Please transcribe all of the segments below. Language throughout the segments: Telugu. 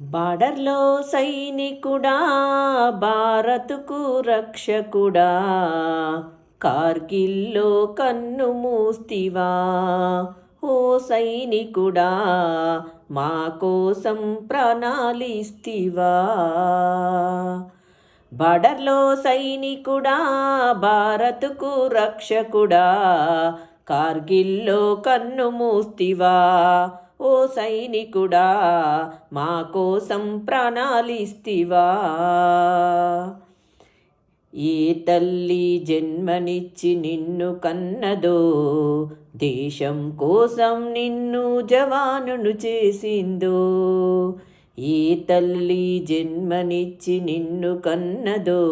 బార్డర్లో సైనికుడా భారత్కు రక్షకుడా కార్గిల్లో కన్ను మూస్తివా ఓ సైనికుడా మా కోసం ప్రణాళిస్తివా. బార్డర్లో సైనికుడా భారత్కు రక్షకుడా కార్గిల్లో కన్ను మూస్తివా. ఓ సైనికుడా మా కోసం ప్రణాళిస్తివా ఏ తల్లి జన్మనిచ్చి నిన్ను కన్నదో దేశం కోసం నిన్ను జవానును చేసిందో. ఏ తల్లి జన్మనిచ్చి నిన్ను కన్నదో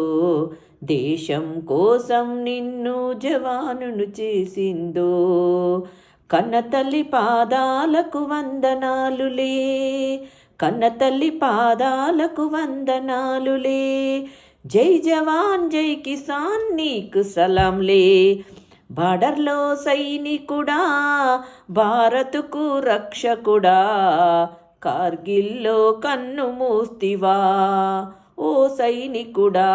దేశం కోసం నిన్ను జవానును చేసిందో. కన్నతల్లి పాదాలకు వందనాలులే. కన్నతల్లి పాదాలకు వందనాలులే. జై జవాన్ జై కిసాన్ నీకు సలాంలే. బార్డర్లో సైనికుడా భారత్కు రక్షకుడా కార్గిల్లో కన్ను మూస్తివా. ఓ సైనికుడా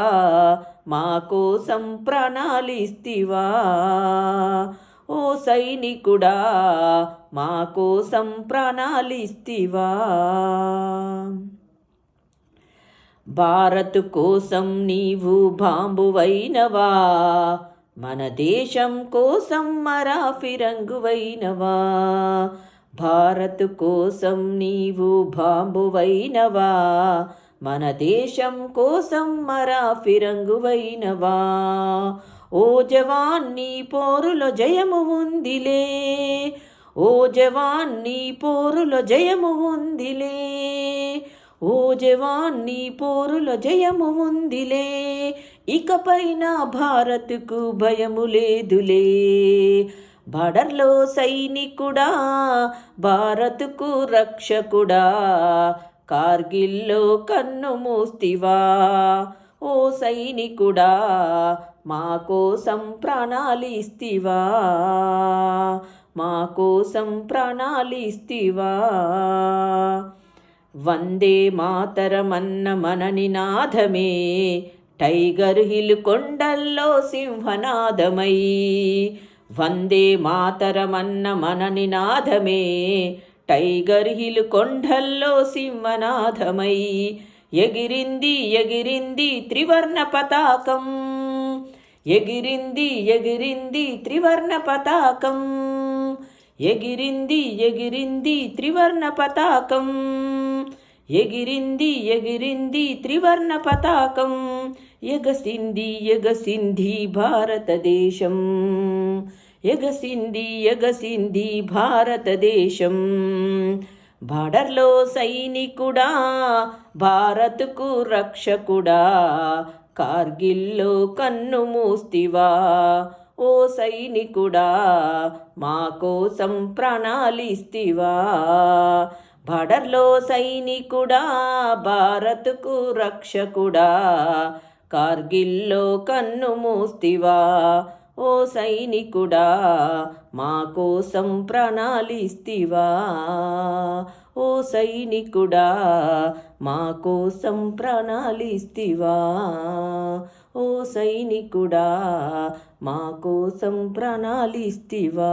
మా కోసం ప్రణాళిస్తివా ఓ సైనికుడా మా కోసం ప్రణాళిస్తివా భారత్ కోసం నీవు బాంబువైనవా మన దేశం కోసం మరా ఫిరంగువైనవా. భారత్ కోసం నీవు బాంబువైనవా మన దేశం కోసం మరా ఫిరంగువైనవా. ఓ జవాన్ నీ పోరులో జయము ఉందిలే. ఓ జవాన్ నీ పోరులో జయము ఉందిలే. ఓ జవాన్ నీ పోరులో జయము ఉందిలే. ఇకపైన భారత్కు భయము లేదులే. బార్డర్లో సైనికుడా భారత్కు రక్షకుడా కార్గిల్లో కన్ను మూస్తివా. ఓ సైనికుడా మా కోసం ప్రాణాలిస్తివా మా కోసం ప్రాణాలిస్తివా వందే మాతరమన్న మన నినాదమే టైగర్ హిల్ కొండల్లో సింహనాదమై వందే మాతరమన్న మన నినాదమే టైగర్ హిల్ కొండల్లో సింహనాథమై. ఎగిరింది ఎగిరింది త్రివర్ణ పతాకం. ఎగిరింది ఎగిరింది త్రివర్ణ పతాకం. ఎగిరింది ఎగిరింది త్రివర్ణ పతాకం. ఎగిరింది ఎగిరింది త్రివర్ణ పతాకం. ఎగసింది ఎగసింది భారతదేశం. ఎగసింది ఎగసింది భారతదేశం. బార్డర్లో సైనికుడా భారత్కు రక్షకుడా కార్గిల్లో కన్ను మూస్తివా? ఓ సైనికుడా మా కోసం ప్రణాళిస్తివా బడర్లో సైనికుడా భారత్కు రక్షకుడా? కార్గిల్లో కన్ను మూస్తివా? ఓ సైనికుడా మా కోసం ప్రణాళిస్తివా ఓ సైనికుడా మా కోసం ప్రణాళిస్తివా? ఓ సైనికుడా మా కోసం ప్రణాళిస్తివా?